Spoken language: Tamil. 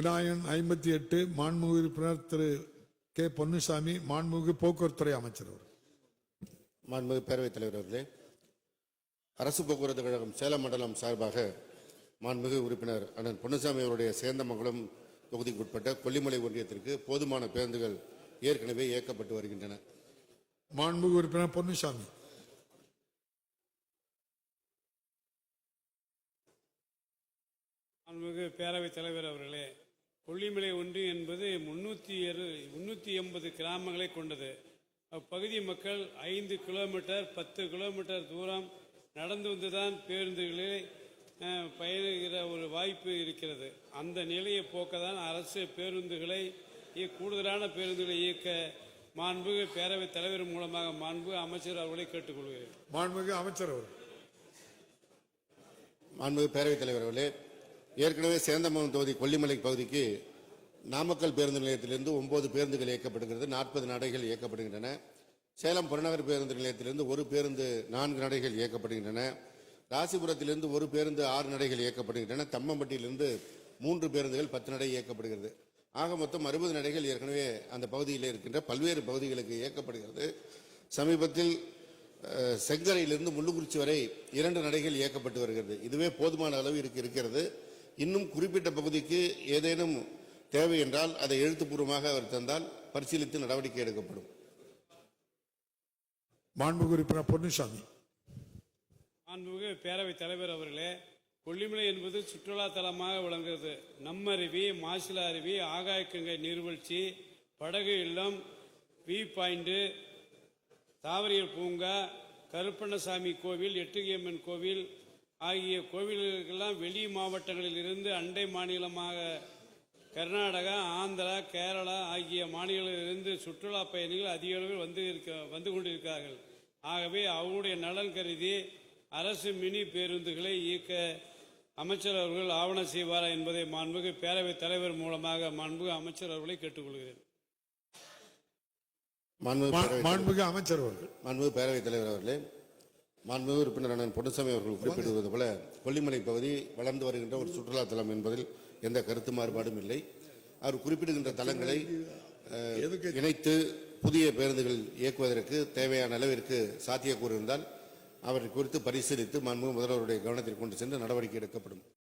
விநாயகன் ஐம்பத்தி எட்டு மாண்புமிகு உறுப்பினர் திரு கே. பொன்னுசாமி மாண்புமிகு போக்குவரத்துறை அமைச்சர் அவர். மாண்புமிகு பேரவைத் தலைவர் அவர்களே அரசு போக்குவரத்து கழகம் சேலம் மண்டலம் சார்பாக மாண்புமிகு உறுப்பினர் அண்ணன் பொன்னுசாமி அவருடைய சேந்தமங்கலம் தொகுதிக்குட்பட்ட கொல்லிமலை ஒன்றியத்திற்கு போதுமான பேருந்துகள் ஏற்கனவே இயக்கப்பட்டு வருகின்றன. மாண்புமிகு உறுப்பினர் பொன்னுசாமி. மாண்புமிகு பேரவைத் தலைவர் அவர்களே கொல்லிமலை ஒன்றியம் என்பது முன்னூற்றி இரு முன்னூற்றி எண்பது கிராமங்களை கொண்டது. அப்பகுதி மக்கள் ஐந்து கிலோமீட்டர் பத்து கிலோமீட்டர் தூரம் நடந்து வந்துதான் பேருந்துகளில் பயணிக்கிற ஒரு வாய்ப்பு இருக்கிறது. அந்த நிலையை போக்க தான் அரசு பேருந்துகளை இ- கூடுதலான பேருந்துகளை இயக்க மாண்புமிகு பேரவைத் தலைவர் மூலமாக மாண்பு அமைச்சர் அவர்களை கேட்டுக்கொள்கிறேன். மாண்புமிகு அமைச்சர் அவர் மாண்புமிகு பேரவைத் தலைவர் அவர்களே ஏற்கனவே சேந்தமங்கலம் தொகுதி கொல்லிமலை பகுதிக்கு நாமக்கல் பேருந்து நிலையத்திலிருந்து ஒன்பது பேருந்துகள் இயக்கப்படுகிறது. நாற்பது நடைகள் இயக்கப்படுகின்றன. சேலம் புறநகர் பேருந்து நிலையத்திலிருந்து ஒரு பேருந்து நான்கு நடைகள் இயக்கப்படுகின்றன. ராசிபுரத்திலிருந்து ஒரு பேருந்து ஆறு நடைகள் இயக்கப்படுகின்றன. தம்மம்பட்டியிலிருந்து மூன்று பேருந்துகள் பத்து நடை இயக்கப்படுகிறது. ஆக மொத்தம் அறுபது நடைகள் ஏற்கனவே அந்த பகுதியில் இருக்கின்ற பல்வேறு பகுதிகளுக்கு இயக்கப்படுகிறது. சமீபத்தில் செங்கரையிலிருந்து முள்ளுக்குறிச்சி வரை இரண்டு நடைகள் இயக்கப்பட்டு வருகிறது. இதுவே போதுமான அளவு இருக்கு இருக்கிறது. இன்னும் குறிப்பிட்ட பகுதிக்கு ஏதேனும் தேவை என்றால் அதை எழுத்துப்பூர்வமாக அவர் தந்தால் பரிசீலித்து நடவடிக்கை எடுக்கப்படும். மாண்புமிகு உறுப்பினர் பொன்னுசாமி. மாண்புமிகு பேரவைத் தலைவர் அவர்களே கொல்லிமலை என்பது சுற்றுலா தலமாக விளங்குகிறது. நம்மருவி மாசிலா அருவி ஆகாயக்கங்கை நீர்வீழ்ச்சி படகு இல்லம் வி பாயிண்ட் தாவரியல் பூங்கா கருப்பண்ணசாமி கோவில் எட்டுகியம்மன் கோவில் ஆகிய கோவில்களுக்கெல்லாம் வெளி மாவட்டங்களில் இருந்து அண்டை மாநிலமாக கர்நாடகா ஆந்திரா கேரளா ஆகிய மாநிலங்களிலிருந்து சுற்றுலா பயணிகள் அதிக அளவில் வந்து இருக்க வந்து கொண்டிருக்கிறார்கள். ஆகவே அவருடைய நலன் கருதி அரசு மினி பேருந்துகளை இயக்க அமைச்சர் அவர்கள் ஆவணம் செய்வாரா என்பதை மாண்புமிகு பேரவைத் தலைவர் மூலமாக மாண்புமிகு அமைச்சர் அவர்களை கேட்டுக்கொள்கிறேன். மாண்புமிகு அமைச்சர் அவர்கள். மாண்புமிகு பேரவைத் தலைவர் அவர்களே மாண்புமிகு உறுப்பினர் அண்ணன் பொன்னுசாமி அவர்கள் குறிப்பிடுவது போல கொல்லிமலை பகுதி வளர்ந்து வருகின்ற ஒரு சுற்றுலா தலம் என்பதில் எந்த கருத்து மாறுபாடும் இல்லை அவர் குறிப்பிடுகின்ற தலங்களை? இணைத்து புதிய பேருந்துகள் இயக்குவதற்கு தேவையான அளவிற்கு சாத்தியக்கூறு இருந்தால் அவரை குறித்து பரிசீலித்து மாண்புமிகு முதல்வருடைய கவனத்திற்கு கொண்டு சென்று நடவடிக்கை எடுக்கப்படும்